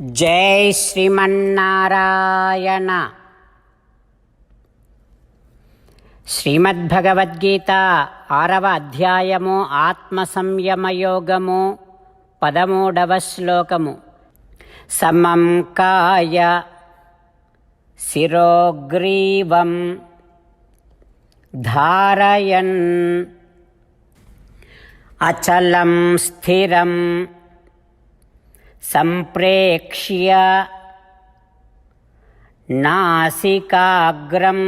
జై శ్రీమన్నారాయణ. శ్రీమద్భగవద్గీత ఆరవ అధ్యాయము ఆత్మ సంయమయోగము పదమూడవ శ్లోకము. సమం కాయ శిరోగ్రీవం ధారయన్ అచలం స్థిరం सम्प्रेक्ष्य नासिकाग्रं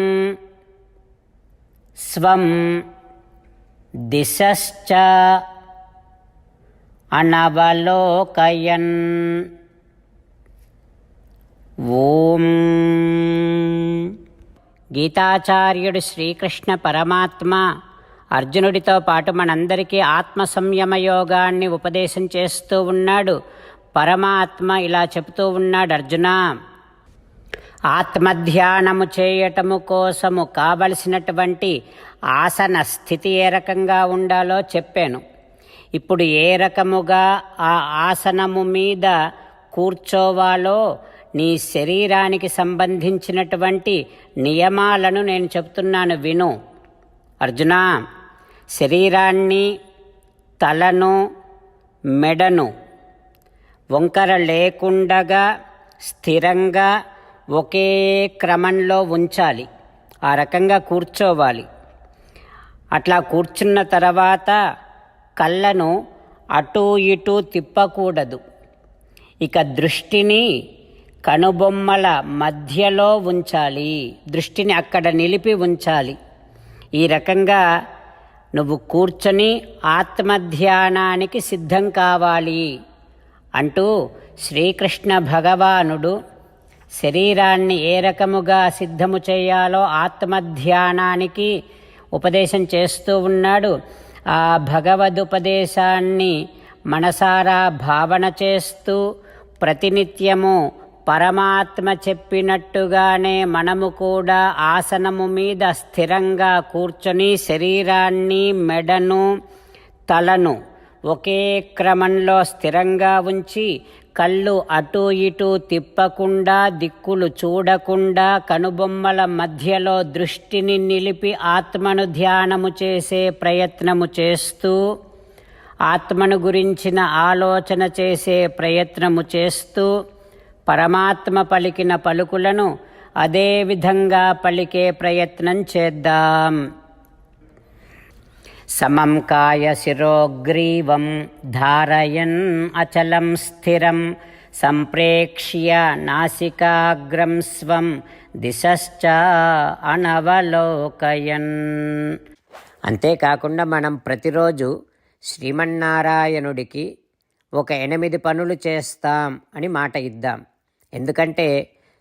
स्वं दिशश्च అనవలోకయన్ ఓం గీతాచార్యుడు శ్రీకృష్ణ పరమాత్మ అర్జునుడితో పాటు మనందరికీ ఆత్మ సంయమ యోగాన్ని ఉపదేశం చేస్తూ ఉన్నాడు పరమాత్మ ఇలా చెబుతూ ఉన్నాడు అర్జున. ఆత్మధ్యానము చేయటము కోసము కావలసినటువంటి ఆసన స్థితి ఏ రకంగా ఉండాలో చెప్పాను. ఇప్పుడు ఏ రకముగా ఆ ఆసనము మీద కూర్చోవాలో నీ శరీరానికి సంబంధించినటువంటి నియమాలను నేను చెప్తున్నాను విను. అర్జున శరీరాన్ని తలను మెడను వంకర లేకుండగా స్థిరంగా ఒకే క్రమంలో ఉంచాలి. ఆ రకంగా కూర్చోవాలి. అట్లా కూర్చున్న తర్వాత కళ్ళను అటూ ఇటూ తిప్పకూడదు. ఇక దృష్టిని కనుబొమ్మల మధ్యలో ఉంచాలి. దృష్టిని అక్కడ నిలిపి ఉంచాలి. ఈ రకంగా నువ్వు కూర్చొని ఆత్మధ్యానానికి సిద్ధం కావాలి. అంటూ శ్రీకృష్ణ భగవానుడు శరీరాన్ని ఏ రకముగా సిద్ధము చేయాలో ఆత్మధ్యానానికి ఉపదేశం చేస్తూ ఉన్నాడు. ఆ భగవదుపదేశాన్ని మనసారా భావన చేస్తూ ప్రతినిత్యము పరమాత్మ చెప్పినట్టుగానే మనము కూడా ఆసనము మీద స్థిరంగా కూర్చొని శరీరాన్ని మెడను తలను ఒకే క్రమంలో స్థిరంగా ఉంచి కళ్ళు అటూ ఇటూ తిప్పకుండా దిక్కులు చూడకుండా కనుబొమ్మల మధ్యలో దృష్టిని నిలిపి ఆత్మను ధ్యానము చేసే ప్రయత్నము చేస్తూ ఆత్మను గురించిన ఆలోచన చేసే ప్రయత్నము చేస్తూ పరమాత్మ పలికిన పలుకులను అదే విధంగా పలికే ప్రయత్నం చేద్దాం. సమం కాయ శిరోగ్రీవం ధారయన్ అచలం స్థిరం సంప్రేక్ష్య నాసికాగ్రం స్వం దిశశ్చ అనవలోకయన్. అంతేకాకుండా మనం ప్రతిరోజు శ్రీమన్నారాయణుడికి ఒక ఎనిమిది పనులు చేస్తాం అని మాట ఇద్దాం. ఎందుకంటే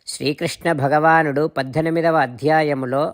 శ్రీకృష్ణ భగవానుడు పద్దెనిమిదవ అధ్యాయములో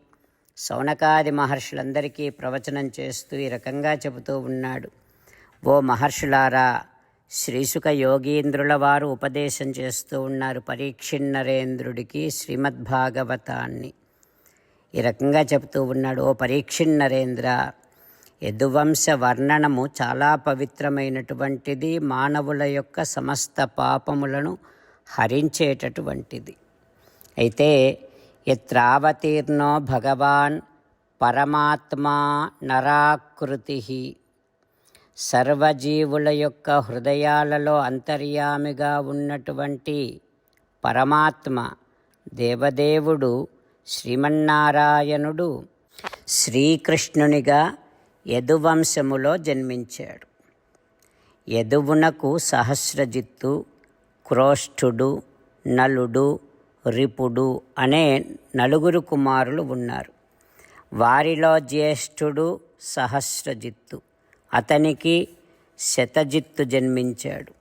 సౌనకాది మహర్షులందరికీ ప్రవచనం చేస్తూ ఈ రకంగా చెబుతూ ఉన్నాడు. ఓ మహర్షులారా శ్రీసుక యోగీంద్రుల వారు ఉపదేశం చేస్తూ ఉన్నారు పరీక్షిన్నరేంద్రుడికి శ్రీమద్భాగవతాన్ని. ఈ రకంగా చెబుతూ ఉన్నాడు ఓ పరీక్షిన్నరేంద్ర యదువంశ వర్ణనము చాలా పవిత్రమైనటువంటిది మానవుల యొక్క సమస్త పాపములను హరించేటటువంటిది. అయితే ఎత్రావతీర్ణో భగవాన్ పరమాత్మా నరాకృతి. సర్వజీవుల యొక్క హృదయాలలో అంతర్యామిగా ఉన్నటువంటి పరమాత్మ దేవదేవుడు శ్రీమన్నారాయణుడు శ్రీకృష్ణునిగా యదువంశములో జన్మించాడు. యదువునకు సహస్రజిత్తు క్రోష్ఠుడు నలుడు రిపుడు అనే నలుగురు కుమారులు ఉన్నారు. వారిలో జ్యేష్ఠుడు సహస్రజిత్తు. అతనికి శతజిత్తు జన్మించాడు.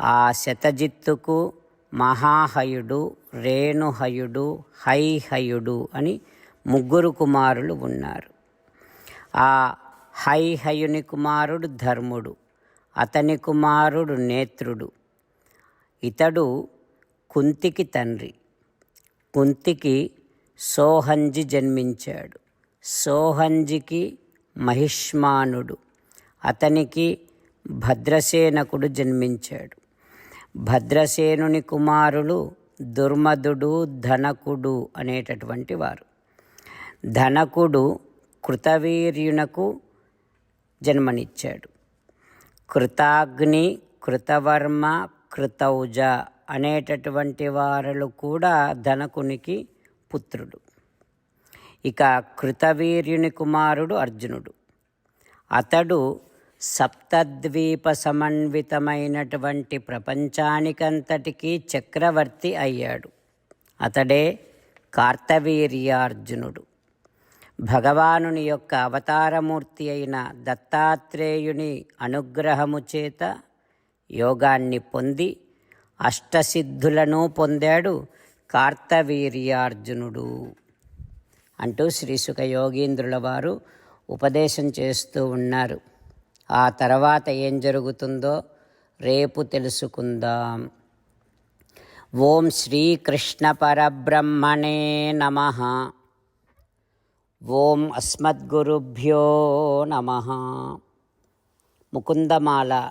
ఆ శతజిత్తుకు మహాహయుడు రేణుహయుడు హైహయుడు అని ముగ్గురు కుమారులు ఉన్నారు. ఆ హైహయుని కుమారుడు ధర్ముడు అతని కుమారుడు నేత్రుడు. ఇతడు కుంతికి తండ్రి. కుంతికి సోహంజి జన్మించాడు. సోహంజికి మహిష్మానుడు. అతనికి భద్రసేనకుడు జన్మించాడు. భద్రసేనుని కుమారులు దుర్మదుడు ధనకుడు అనేటటువంటి వారు. ధనకుడు కృతవీర్యునకు జన్మనిచ్చాడు. కృతాగ్ని కృతవర్మ కృతౌజ అనేటటువంటి వారు కూడా ధనకునికి పుత్రుడు. ఇక కృతవీర్యుని కుమారుడు అర్జునుడు. అతడు సప్తద్వీప సమన్వితమైనటువంటి ప్రపంచానికంతటికీ చక్రవర్తి అయ్యాడు. అతడే కార్తవీర్యార్జునుడు. భగవానుని యొక్క అవతారమూర్తి అయిన దత్తాత్రేయుని అనుగ్రహము చేత యోగాన్ని పొంది అష్టసిద్ధులను పొందాడు కార్తవీర్యార్జునుడు. అంటూ శ్రీసుఖ యోగీంద్రుల వారు ఉపదేశం చేస్తూ ఉన్నారు. ఆ తర్వాత ఏం జరుగుతుందో రేపు తెలుసుకుందాం. ఓం శ్రీకృష్ణ పరబ్రహ్మణే నమ. ఓం అస్మద్గురుభ్యో నమ. ముకుందమాల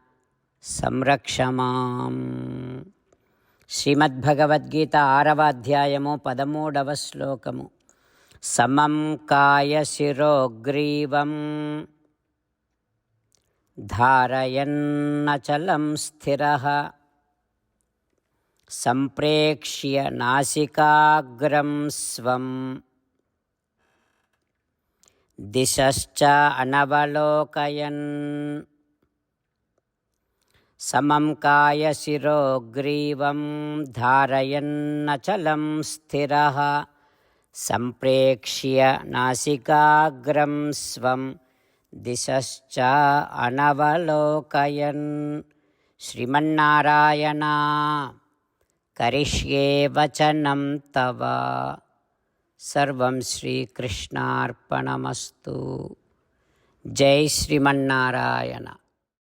సంరక్షమాం. శ్రీమద్భగవద్గీత ఆరవ అధ్యాయము పదమూడవ శ్లోకము. సమం కాయ శిరోగ్రీవం. ధారయన్నచలం స్థిర. సంప్రేక్ష్య నాసికాగ్రం స్వం. దిశశ్చ అనవలోకయన్. సమం కాయశిరోగ్రీవం ధారయన్నచలం స్థిర. సంప్రేక్ష్య నాసికాగ్రం స్వం దిశశ్చ అనవలోకయన్. శ్రీమన్నారాయణ కరిష్యే వచనం తవ. సర్వం శ్రీకృష్ణార్పణమస్తు. జై శ్రీమన్నారాయణ.